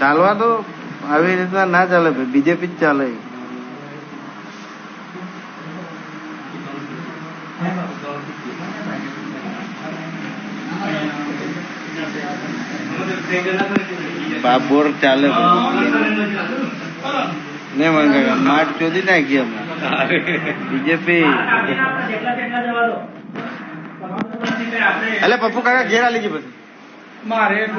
ચાલવા તો આવી રીતના ના ચાલે ભાઈ બીજેપી જ ચાલે. બાબોર ચાલે ને મંગા માટ ચોદી નાખી અમે. બીજેપી એટલે પપ્પુ કાકા ઘેર આલી ગઈ પછી. મારે હેઠ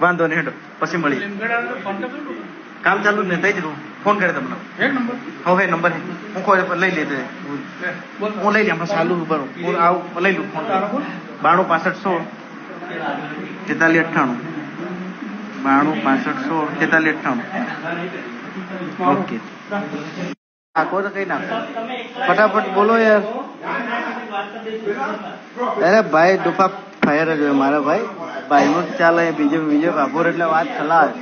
વાંધો નહીં હેડો. પછી મળી કામ ચાલુ ને થઈ જ ફોન કરે તમને. નંબર. હવે નંબર હે. હું કોઈ લઈ લીધે હું લઈ હમણાં ચાલુ ઉપર. હું આવું લઈ લઉં ફોન. બાણું પાસઠ સોળ. તેતાલીસ અઠ્ઠાણું. બાણું પાસઠ સોળ તેતાલી અઠ્ઠાણું. ઓકે. નાખો તો કઈ નાખો ફટાફટ બોલો યાર. અરે ભાઈ ડુફા ફાયર જ હોય મારા ભાઈ. ભાઈનું જ ચાલે બીજો બીજો બાપોર એટલે વાત ખલાસ.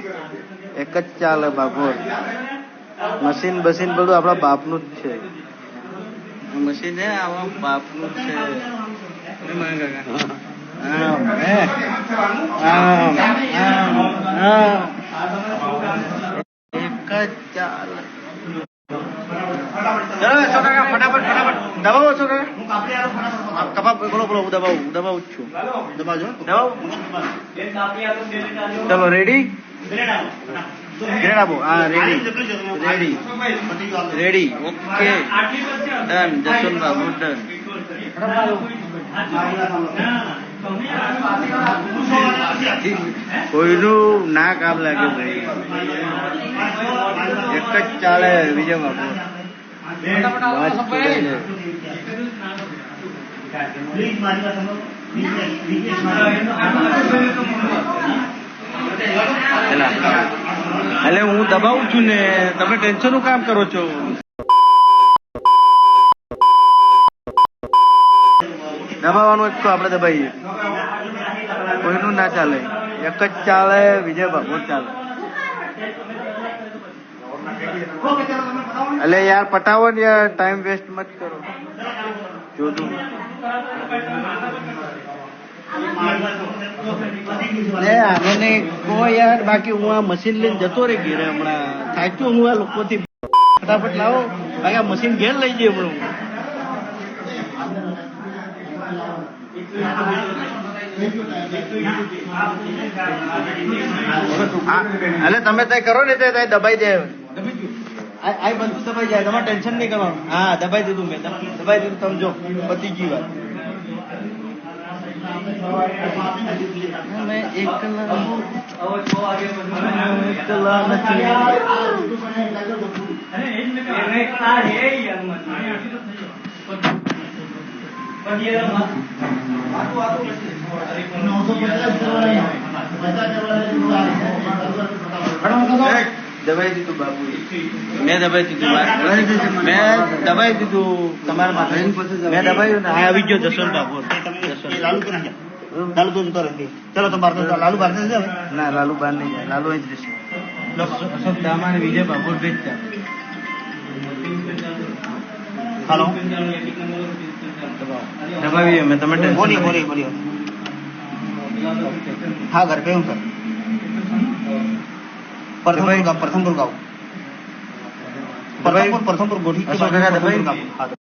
એક જ ચાલે બાભોર મશીન બસીન બધું આપણા બાપનું જ છે. મશીન છે આવા બાપનું જ છે. એક જ ચાલે. ફટાફટ ફટાફટ. દબાવો છો કપા. બોલો બોલો હું દબાવું હું દબાવું જ છું. દબાવજો દબાવું. ચલો રેડી ગ્રેડ આપો હા ready ready ready okay done Jaswant Babu done કોઈનું ના કામ લાગે ભાઈ. એક જ ચાલે બીજા બાબુ એટલે હું દબાવું છું ને તમે ટેન્શનનું કામ કરો છો? દબાવવાનું એક તો આપણે દબાઈએ. કોઈનું ના ચાલે. એક જ ચાલે વિજય બાબુ જ ચાલે એટલે યાર પટાવો ને યાર ટાઈમ વેસ્ટ મત કરો. જોતું મને કહો યાર બાકી હું આ મશીન લઈને જતો રહી ઘેરે હમણાં. થાક્યો હું આ લોકોથી. ફટાફટ લાવો. બાકી આ મશીન ઘેર લઈ જઈએ હમણાં હું. તમે તય કરો ને તે તય દબાઈ દે. આ આ બધું દબાઈ જાય તમારે ટેન્શન નહીં કરવાનું. હા દબાઈ દીધું મેં દબાઈ દીધું. તમે જો પતી ગઈ વાત મેં એકલા એકલા નથી દબાઈ દીધું બાપુ મેં દબાઈ દીધું મેં દબાઈ દીધું તમારા મેં દબાયું ને આવી ગયો જસવંત બાબુ લાલુ તો ચલો તો બાર લાલુ બાર જશે હવે ના લાલુ બહાર નહીં જાય. લાલુ અહીં જ રહેશે. અશોક વિજય બાપુ વેચતા હાલો. દબાવીએ મેં તમે બોલીએ બોલીએ બોલીએ. હા ઘર કયું हूँ પ્રથમપુર ગામ પ્રથમપુર ગામ પ્રથમપુર પ્રથમપુર ગોઠી પ્રથમપુર ગામ